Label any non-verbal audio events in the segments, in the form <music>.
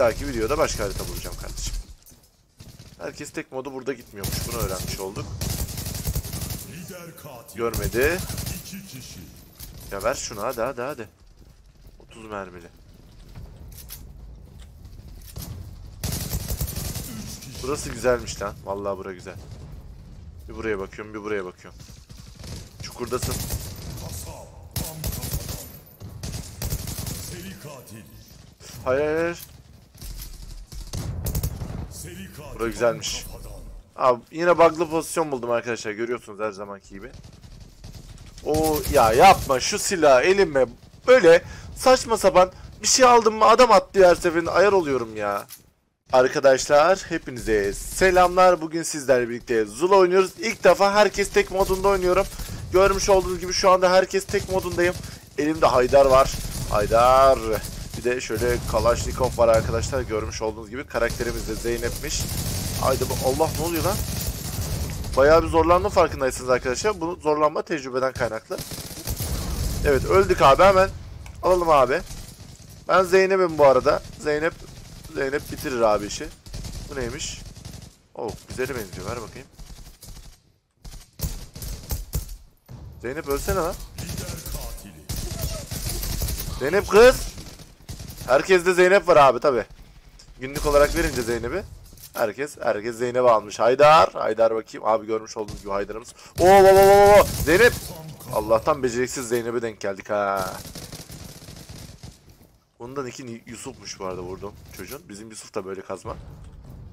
dahaki videoda başka harita bulacağım kardeşim. Herkes tek modu burada gitmiyormuş. Bunu öğrenmiş olduk. Görmedi. Ya ver şunu hadi hadi hadi. 30 mermili. Burası güzelmiş lan. Vallahi bura güzel. Bir buraya bakıyorum, bir buraya bakıyorum. Çukurdasın. Hayır hayır. Bura güzelmiş. Abi yine bug'lı pozisyon buldum arkadaşlar. Görüyorsunuz her zamanki gibi. O ya yapma şu silah elime böyle saçma sapan bir şey aldım mı adam atlıyor her seferinde ayar oluyorum ya. Arkadaşlar hepinize selamlar. Bugün sizlerle birlikte Zula oynuyoruz. İlk defa herkes tek modunda oynuyorum. Görmüş olduğunuz gibi şu anda herkes tek modundayım. Elimde Haydar var. Haydar. Bir de şöyle Kalaşnikov var arkadaşlar. Görmüş olduğunuz gibi karakterimiz de Zeynep'miş. Haydi bu Allah ne oluyor lan? Bayağı bir zorlanma farkındaysınız arkadaşlar. Bu zorlanma tecrübeden kaynaklı. Evet öldük abi hemen. Alalım abi. Ben Zeynep'im bu arada. Zeynep Zeynep bitirir abi işi. Bu neymiş? Oh güzeli benziyor. Ver bakayım. Zeynep ölsene lan. Zeynep kız. Herkeste Zeynep var abi tabi. Günlük olarak verince Zeynep'i. Herkes herkes Zeynep almış. Haydar. Haydar bakayım. Abi görmüş olduğunuz gibi Haydar'ımız. Oo oo oo oo. Zeynep. Allah'tan beceriksiz Zeynep'e denk geldik ha. Bundan iki Yusuf'muş bu arada vurdum çocuğun. Bizim Yusuf da böyle kazma.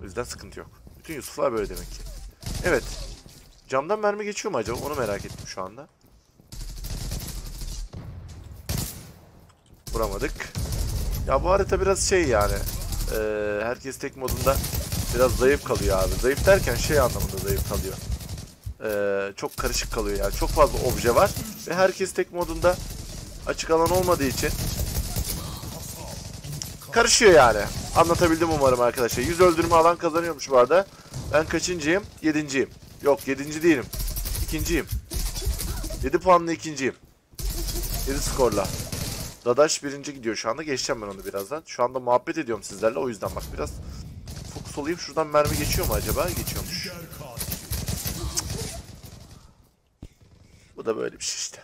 O yüzden sıkıntı yok. Bütün Yusuflar böyle demek ki. Evet. Camdan mermi geçiyor mu acaba? Onu merak ettim şu anda. Vuramadık. Ya bu harita biraz şey yani. eee, herkes tek modunda biraz zayıf kalıyor abi. Zayıf derken şey anlamında zayıf kalıyor. Eee, çok karışık kalıyor yani. Çok fazla obje var. Ve herkes tek modunda açık alan olmadığı için karışıyor yani. Anlatabildim umarım arkadaşlar. 100 öldürme alan kazanıyormuş bu arada. Ben kaçıncıyım? Yedinciyim. Yok yedinci değilim. İkinciyim. 7 puanla ikinciyim. 7 skorla. Dadaş birinci gidiyor şu anda. Geçeceğim ben onu birazdan. Şu anda muhabbet ediyorum sizlerle. O yüzden bak biraz fokus olayım. Şuradan mermi geçiyor mu acaba? Geçiyormuş. Bu da böyle bir şey işte.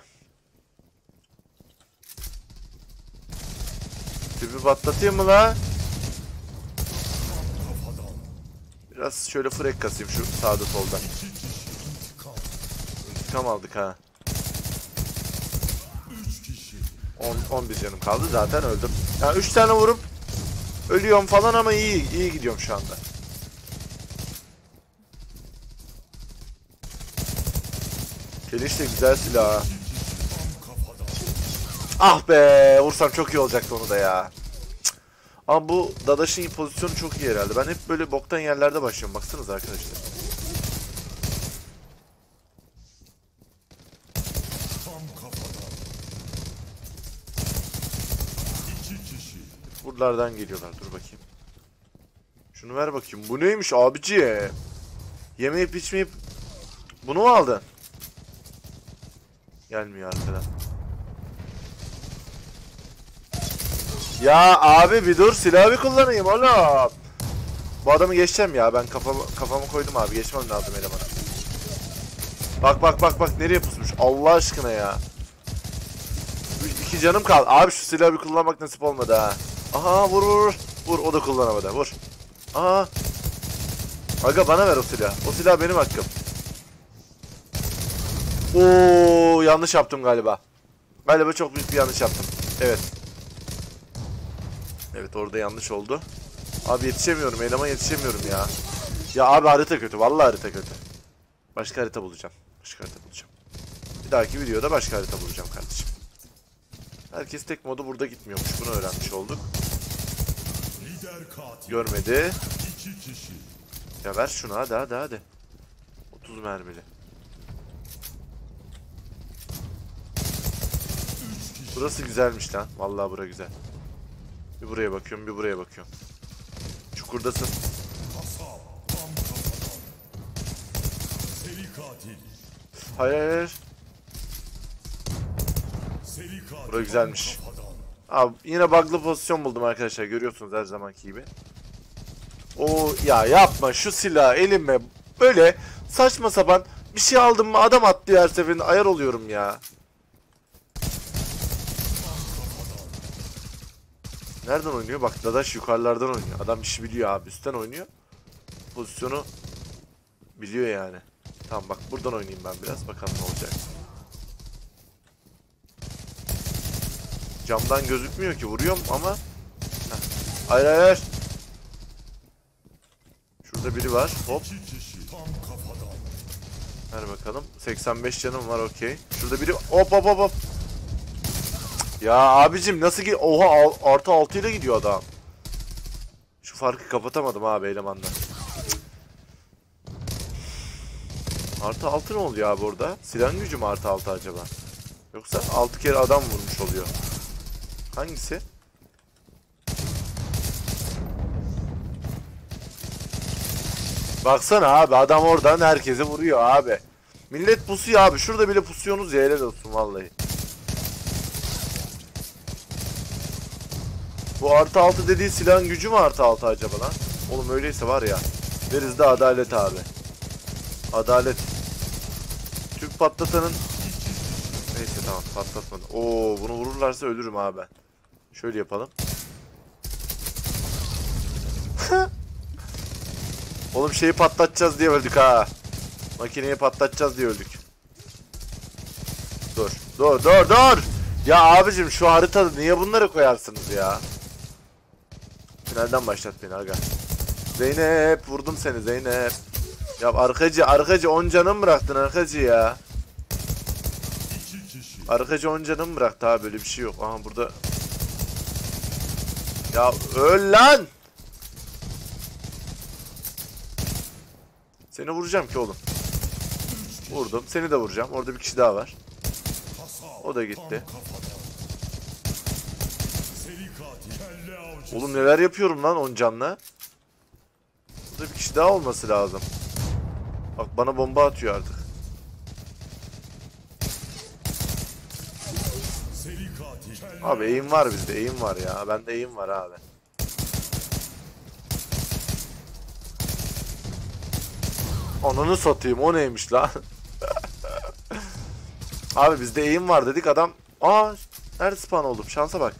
Bir patlatayım mı la? Biraz şöyle frek kasayım şu sağda solda. İntikam aldık ha. Üç kişi. 10 11 canım kaldı zaten öldüm. Ya 3 tane vurup ölüyorum falan ama iyi iyi gidiyorum şu anda. Keleş de güzel silah. Ah be vursam çok iyi olacaktı onu da ya. Cık. Ama bu Dadaş'ın pozisyonu çok iyi herhalde. Ben hep böyle boktan yerlerde başlıyorum. Baksanıza arkadaşlar. Tam kafadan. İki kişi. Buralardan geliyorlar. Dur bakayım. Şunu ver bakayım. Bu neymiş abici? Yemeyip içmeyip bunu mu aldın? Gelmiyor arkadan. Ya abi bir dur silahı bir kullanayım oğlum. Bu adamı geçeceğim ya ben kafamı, kafamı koydum abi geçmem lazım elemana. Bak bak bak bak nereye pusmuş Allah aşkına ya. İki canım kaldı. Abi şu silahı bir kullanmak nasip olmadı ha. Aha vur vur vur. O da kullanamadı vur. Aha. Aga bana ver o silah. O silah benim hakkım. Oo yanlış yaptım galiba. Galiba çok büyük bir yanlış yaptım. Evet. Evet orada yanlış oldu. Abi yetişemiyorum. Eleman yetişemiyorum ya. Ya abi harita kötü. Vallahi harita kötü. Başka harita bulacağım. Başka harita bulacağım. Bir dahaki videoda başka harita bulacağım kardeşim. Herkes tek modu burada gitmiyormuş. Bunu öğrenmiş olduk. Görmedi. Ya ver şunu hadi hadi hadi. 30 mermili. Burası güzelmiş lan. Vallahi bura güzel. Bir buraya bakıyorum, bir buraya bakıyorum. Çukurdasın. Hayır hayır. Bura güzelmiş. Abi yine bug'lı pozisyon buldum arkadaşlar. Görüyorsunuz her zamanki gibi. O ya yapma şu silah elime böyle saçma sapan bir şey aldım mı adam atlıyor her seferinde ayar oluyorum ya. Nereden oynuyor? Bak Dadaş yukarılardan oynuyor. Adam işi biliyor abi. Üstten oynuyor. Pozisyonu biliyor yani. Tamam bak buradan oynayayım ben biraz. Bakalım ne olacak. Camdan gözükmüyor ki. Vuruyorum ama. Heh. Hayır hayır. Şurada biri var. Hop. Ver bakalım. 85 canım var okey. Şurada biri hop hop hop. Ya abicim nasıl ki oha artı 6 ile gidiyor adam. Şu farkı kapatamadım abi elemanla. Artı 6 ne oluyor abi orada? Silah gücü mü artı 6 acaba? Yoksa 6 kere adam vurmuş oluyor. Hangisi? Baksana abi adam oradan herkese vuruyor abi. Millet pusuyor abi. Şurada bile pusuyorsunuz ya helal olsun vallahi. Bu artı altı dediği silahın gücü mü artı altı acaba lan? Oğlum öyleyse var ya. Deriz de adalet abi. Adalet. Türk patlatanın... Neyse tamam patlatmadı. Oo bunu vururlarsa ölürüm abi ben. Şöyle yapalım. <laughs> Oğlum şeyi patlatacağız diye öldük ha. Makineyi patlatacağız diye öldük. Dur. Dur dur dur. Ya abicim şu haritada niye bunları koyarsınız ya? Finalden başlat beni aga. Zeynep vurdum seni Zeynep. Ya arkacı arkacı 10 canım bıraktın arkacı ya. Arkacı 10 canım bıraktı ha böyle bir şey yok. Aha burada. Ya öl lan. Seni vuracağım ki oğlum. Vurdum. Seni de vuracağım. Orada bir kişi daha var. O da gitti. Oğlum neler yapıyorum lan 10 canla. Burada bir kişi daha olması lazım. Bak bana bomba atıyor artık. Abi eğim var bizde. Eğim var ya. Bende eğim var abi. Ananı satayım. O neymiş lan? <laughs> abi bizde eğim var dedik adam. Aa nerede spawn oldum? Şansa bak.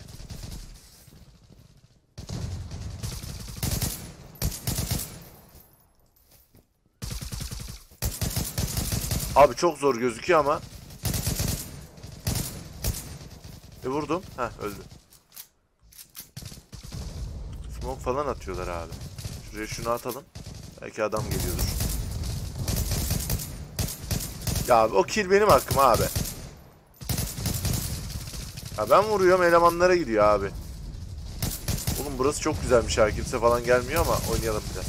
Abi çok zor gözüküyor ama. E vurdum. Heh öldü. Smoke falan atıyorlar abi. Şuraya şunu atalım. Belki adam geliyordur. Ya abi o kill benim hakkım abi. Ya ben vuruyorum elemanlara gidiyor abi. Oğlum burası çok güzelmiş ha. Kimse falan gelmiyor ama oynayalım biraz.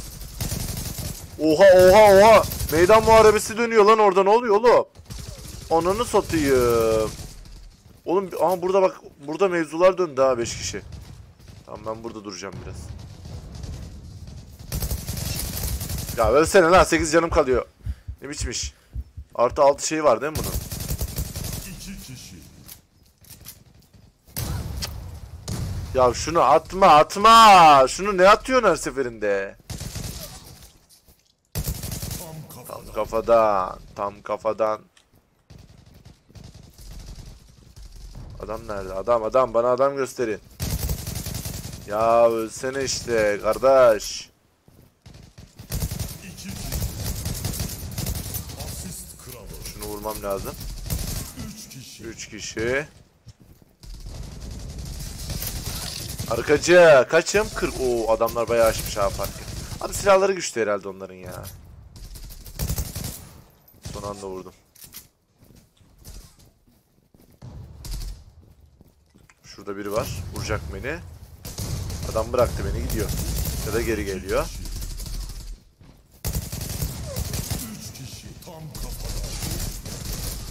Oha oha oha. Meydan muharebesi dönüyor lan orada ne oluyor oğlum? Ananı satayım. Oğlum aha burada bak burada mevzular döndü ha 5 kişi. Tamam ben burada duracağım biraz. Ya ölsene lan 8 canım kalıyor. Ne biçmiş? Artı 6 şey var değil mi bunun? Ya şunu atma atma. Şunu ne atıyorsun her seferinde? Tam kafadan. Tam kafadan. Tam kafadan. Adam nerede? Adam adam bana adam gösterin. Ya ölsene işte kardeş. Şunu vurmam lazım. Üç kişi. 3 kişi. Arkacı kaçım? 40. Oo adamlar bayağı açmış ha farkı. Abi silahları güçlü herhalde onların ya. Son anda vurdum. Şurada biri var. Vuracak beni. Adam bıraktı beni gidiyor. Ya da geri geliyor.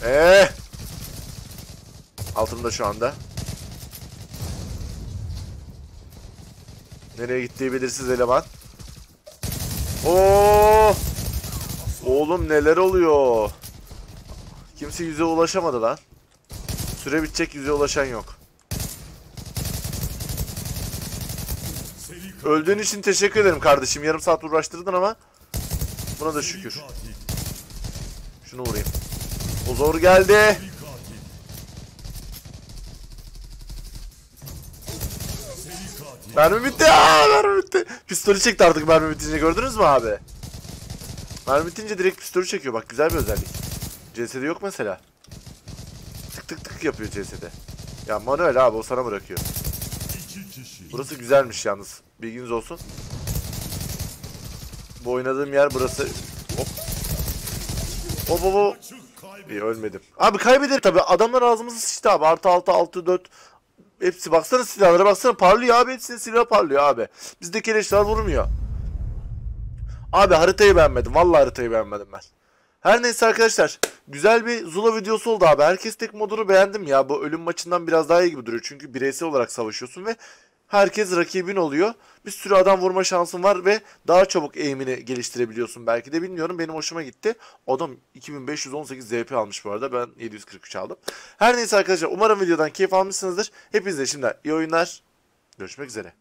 Eee. Altımda şu anda. Nereye gittiği belirsiz eleman. Oo! Oğlum neler oluyor? Kimse yüze ulaşamadı lan. Süre bitecek yüze ulaşan yok. Öldüğün için teşekkür ederim kardeşim. Yarım saat uğraştırdın ama buna da şükür. Şunu vurayım. O zor geldi. Mermi bitti. Aa, mermi bitti. Pistolü çekti artık mermi bitince gördünüz mü abi? Mermi bitince direkt pistolü çekiyor. Bak güzel bir özellik. CS'de yok mesela. Tık tık tık yapıyor CS'de. Ya manuel abi o sana bırakıyor. Burası güzelmiş yalnız. Bilginiz olsun. Bu oynadığım yer burası. Hop. Hop hop hop. İyi ölmedim. Abi kaybeder tabi. Adamlar ağzımızı sıçtı abi. Artı 6, 6, 4. Hepsi baksana silahlara baksana parlıyor abi. Hepsinin silahı parlıyor abi. Bizdeki eleştiler vurmuyor. Abi haritayı beğenmedim. Vallahi haritayı beğenmedim ben. Her neyse arkadaşlar. Güzel bir Zula videosu oldu abi. Herkes tek modunu beğendim ya. Bu ölüm maçından biraz daha iyi gibi duruyor. Çünkü bireysel olarak savaşıyorsun ve herkes rakibin oluyor. Bir sürü adam vurma şansın var ve daha çabuk eğimini geliştirebiliyorsun belki de bilmiyorum. Benim hoşuma gitti. Adam 2518 ZP almış bu arada. Ben 743 aldım. Her neyse arkadaşlar umarım videodan keyif almışsınızdır. Hepinize şimdiden iyi oyunlar. Görüşmek üzere.